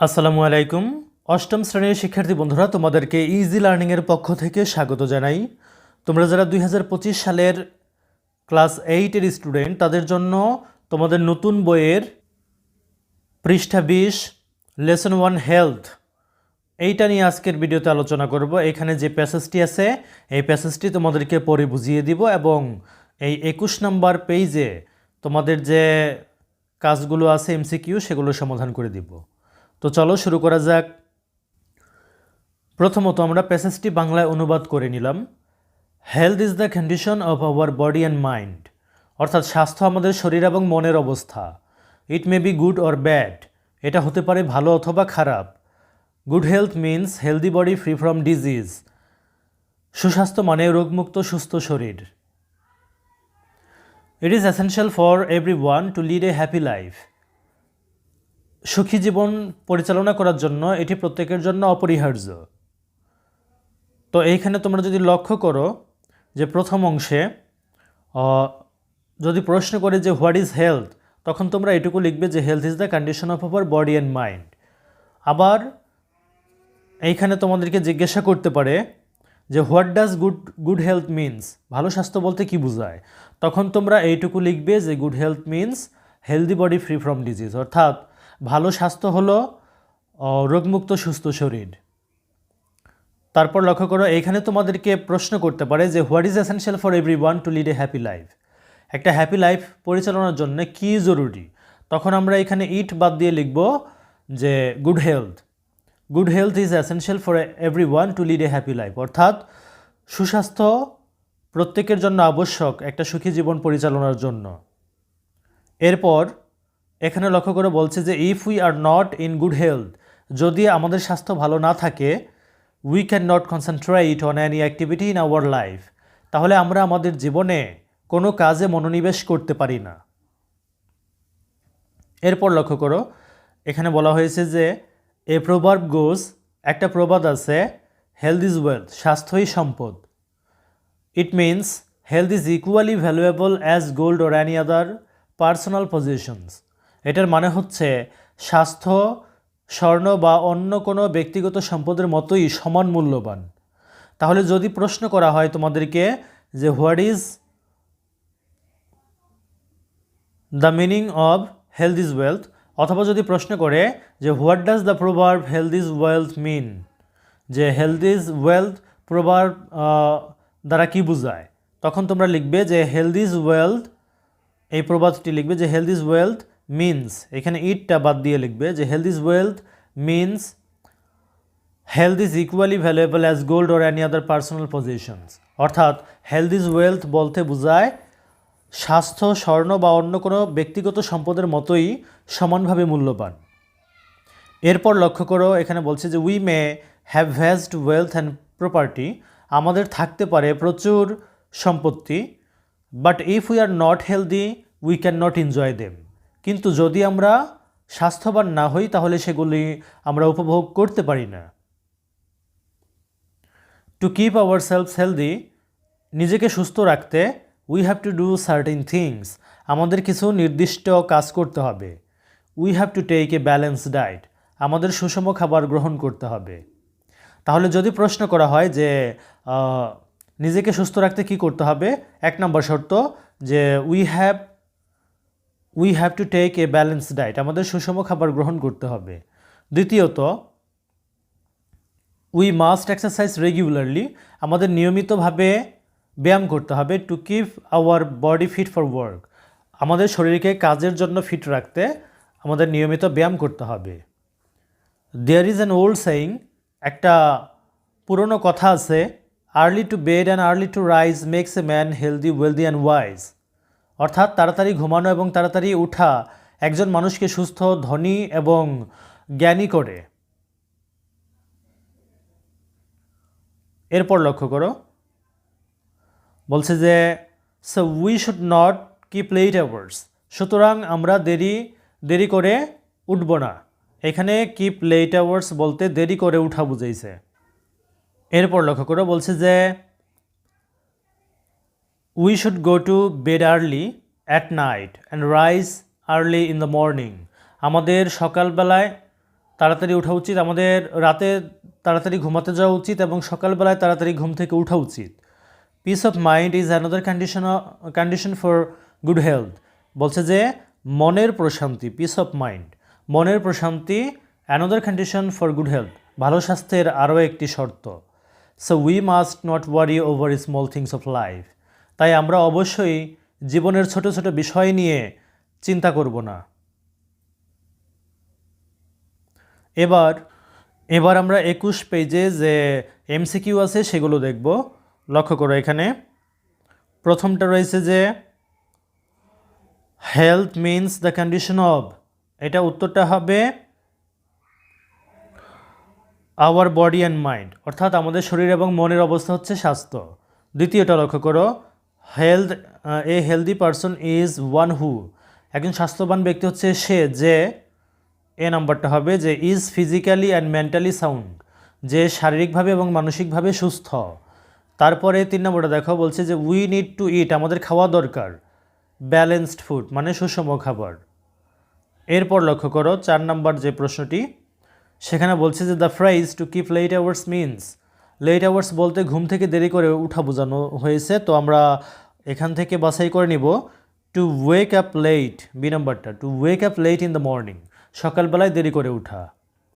আসসালামু আলাইকুম। অষ্টম শ্রেণির শিক্ষার্থী বন্ধুরা, তোমাদেরকে ইজি লার্নিংয়ের পক্ষ থেকে স্বাগত জানাই। তোমরা যারা দুই হাজার পঁচিশ সালের ক্লাস এইটের স্টুডেন্ট তাদের জন্য তোমাদের নতুন বইয়ের পৃষ্ঠা বিশ লেসন ওয়ান হেলথ এইটা নিয়ে আজকের ভিডিওতে আলোচনা করব। এখানে যে প্যাসেজটি আছে, এই প্যাসেজটি তোমাদেরকে পরে বুঝিয়ে দিব এবং এই একুশ নম্বর পেজে তোমাদের যে কাজগুলো আছে এমসিকিউ সেগুলো সমাধান করে দিব। তো চলো শুরু করা যাক। প্রথমত আমরা প্যাসেজটি বাংলায় অনুবাদ করে নিলাম। Health is the condition of our body and mind অর্থাৎ স্বাস্থ্য আমাদের শরীর এবং মনের অবস্থা। It may be good or bad এটা হতে পারে ভালো অথবা খারাপ। Good health means healthy body free from disease সুস্বাস্থ্য মানে রোগমুক্ত, সুস্থ শরীর। It is essential for everyone to lead a happy life সুখী জীবন পরিচালনা করার জন্য এটি প্রত্যেকের জন্য অপরিহার্য। তো এইখানে তোমরা যদি লক্ষ্য করো যে প্রথম অংশে যদি প্রশ্ন করে যে হোয়াট ইজ হেলথ, তখন তোমরা এটুকু লিখবে যে health is the condition of our body and mind. আবার এইখানে তোমাদেরকে জিজ্ঞাসা করতে পারে যে what does good good health means? ভালো স্বাস্থ্য বলতে কি বোঝায়? তখন তোমরা এইটুকু লিখবে যে good health means healthy body free from disease. অর্থাৎ ভালো স্বাস্থ্য হলো রোগমুক্ত, সুস্থ শরীর। তারপর লক্ষ্য করো, এইখানে তোমাদেরকে প্রশ্ন করতে পারে যে, what is essential for everyone to lead a happy life? একটা হ্যাপি লাইফ পরিচালনার জন্য কি জরুরি? তখন আমরা এখানে ইট বাদ দিয়ে লিখব যে good health good health is essential for everyone to lead a happy life অর্থাৎ, সুস্বাস্থ্য প্রত্যেকের জন্য আবশ্যক একটা সুখী জীবন পরিচালনার জন্য। এরপর এখানে লক্ষ্য করে বলছে যে if we are not in good health যদি আমাদের স্বাস্থ্য ভালো না থাকে we can not concentrate on any activity in our life তাহলে আমরা আমাদের জীবনে কোনো কাজে মনোনিবেশ করতে পারি না। এরপর লক্ষ্য করো, এখানে বলা হয়েছে যে এ প্রবার্ব গোজ একটা প্রবাদ আছে হেলথ ইজ ওয়েলথ স্বাস্থ্যই সম্পদ। It means health is equally valuable as gold or any other personal positions এটার মানে হচ্ছে স্বাস্থ্য, স্বর্ণ বা অন্য কোনো ব্যক্তিগত সম্পদের মতোই সমান মূল্যবান। তাহলে যদি প্রশ্ন করা হয় তোমাদেরকে যে what is the meaning of health is wealth অথবা যদি প্রশ্ন করে যে what does the proverb health is wealth mean যে হেলথ ইজ ওয়েলথ প্রোভার্ব দ্বারা কি বোঝায়? তখন তোমরা লিখবে যে হেলথ ইজ ওয়েলথ এই প্রবাদটি লিখবে যে হেলথ ইজ ওয়েলথ মিনস এখানে ইটটা বাদ দিয়ে লিখবে যে health is wealth means health is equally valuable as gold or any other personal positions অর্থাৎ হেলথ ইজ ওয়েলথ বলতে বোঝায় স্বাস্থ্য, স্বর্ণ বা অন্য কোনো ব্যক্তিগত সম্পদের মতোই সমানভাবে মূল্যবান। এরপর লক্ষ্য করো, এখানে বলছে যে we may have vast wealth and property আমাদের থাকতে পারে প্রচুর সম্পত্তি but if we are not healthy we can not enjoy them কিন্তু যদি আমরা স্বাস্থ্যবান না হই, তাহলে সেগুলি আমরা উপভোগ করতে পারি না। To keep our self healthy নিজেকে সুস্থ রাখতে we have to do certain things আমাদের কিছু নির্দিষ্ট কাজ করতে হবে। We have to take a balance diet আমাদের সুষম খাবার গ্রহণ করতে হবে। তাহলে যদি প্রশ্ন করা হয় যে নিজেকে সুস্থ রাখতে কি করতে হবে, এক নম্বর শর্ত যে we have we have to take a balance diet আমাদের সুষম খাবার গ্রহণ করতে হবে। দ্বিতীয়ত উই মাস্ট এক্সারসাইজ রেগুলারলি আমাদের নিয়মিতভাবে ব্যায়াম করতে হবে to keep our body fit for work আমাদের শরীরকে কাজের জন্য ফিট রাখতে আমাদের নিয়মিত ব্যায়াম করতে হবে। There is an old saying একটা পুরনো কথা আছে early to bed and early to rise makes a man healthy wealthy and wise অর্থাৎ তাড়াতাড়ি ঘুমানো এবং তাড়াতাড়ি উঠা একজন মানুষকে সুস্থ, ধনী এবং জ্ঞানী করে। এরপর লক্ষ্য করো। বলছে যে so we should not keep late hours সুতরাং আমরা দেরি দেরি করে উঠব না। এখানে কিপ লেট আওয়ার্স বলতে দেরি করে উঠা বুঝাইছে। এরপর লক্ষ্য করো, বলছে যে we should go to bed early at night and rise early in the morning আমাদের সকালবেলায় তাড়াতাড়ি ওঠা উচিত। আমাদের রাতে তাড়াতাড়ি ঘুমাতে যাওয়া উচিত এবং সকালবেলায় তাড়াতাড়ি ঘুম থেকে ওঠা উচিত। Peace of mind is another condition condition for good health বলছে যে, মনের প্রশান্তি পিস অফ মাইন্ড মনের প্রশান্তি another condition for good health ভালো স্বাস্থ্যের আরও একটি শর্ত। So we must not worry over small things of life তাই আমরা অবশ্যই জীবনের ছোট ছোট বিষয় নিয়ে চিন্তা করব না। এবার এবার আমরা একুশ পেজে যে এমসিকিউ আছে সেগুলো দেখব। লক্ষ্য করো এখানে। প্রথমটা রয়েছে যে health means the condition of এটা উত্তরটা হবে আওয়ার বডি অ্যান্ড মাইন্ড অর্থাৎ আমাদের শরীর এবং মনের অবস্থা হচ্ছে স্বাস্থ্য। দ্বিতীয়টা লক্ষ্য করো health a healthy person is one who একজন স্বাস্থ্যবান ব্যক্তি হচ্ছে সে যে এ নাম্বারটা হবে যে is physically and mentally sound যে শারীরিকভাবে এবং মানসিকভাবে সুস্থ। তারপরে তিন নম্বরটা দেখো, বলছে যে উই নিড টু ইট আমাদের খাওয়া দরকার ব্যালেন্সড ফুড মানে সুষম খাবার। এরপর লক্ষ্য করো, চার নাম্বার যে প্রশ্নটি, সেখানে বলছে যে the phrase to keep late hours means late hours বলতে ঘুম থেকে দেরি করে উঠা বোঝানো হয়েছে। তো আমরা এখান থেকে বাছাই করে নিব। To wake up late B নাম্বারটা। To wake up late in the morning সকালবেলায় দেরি করে উঠা।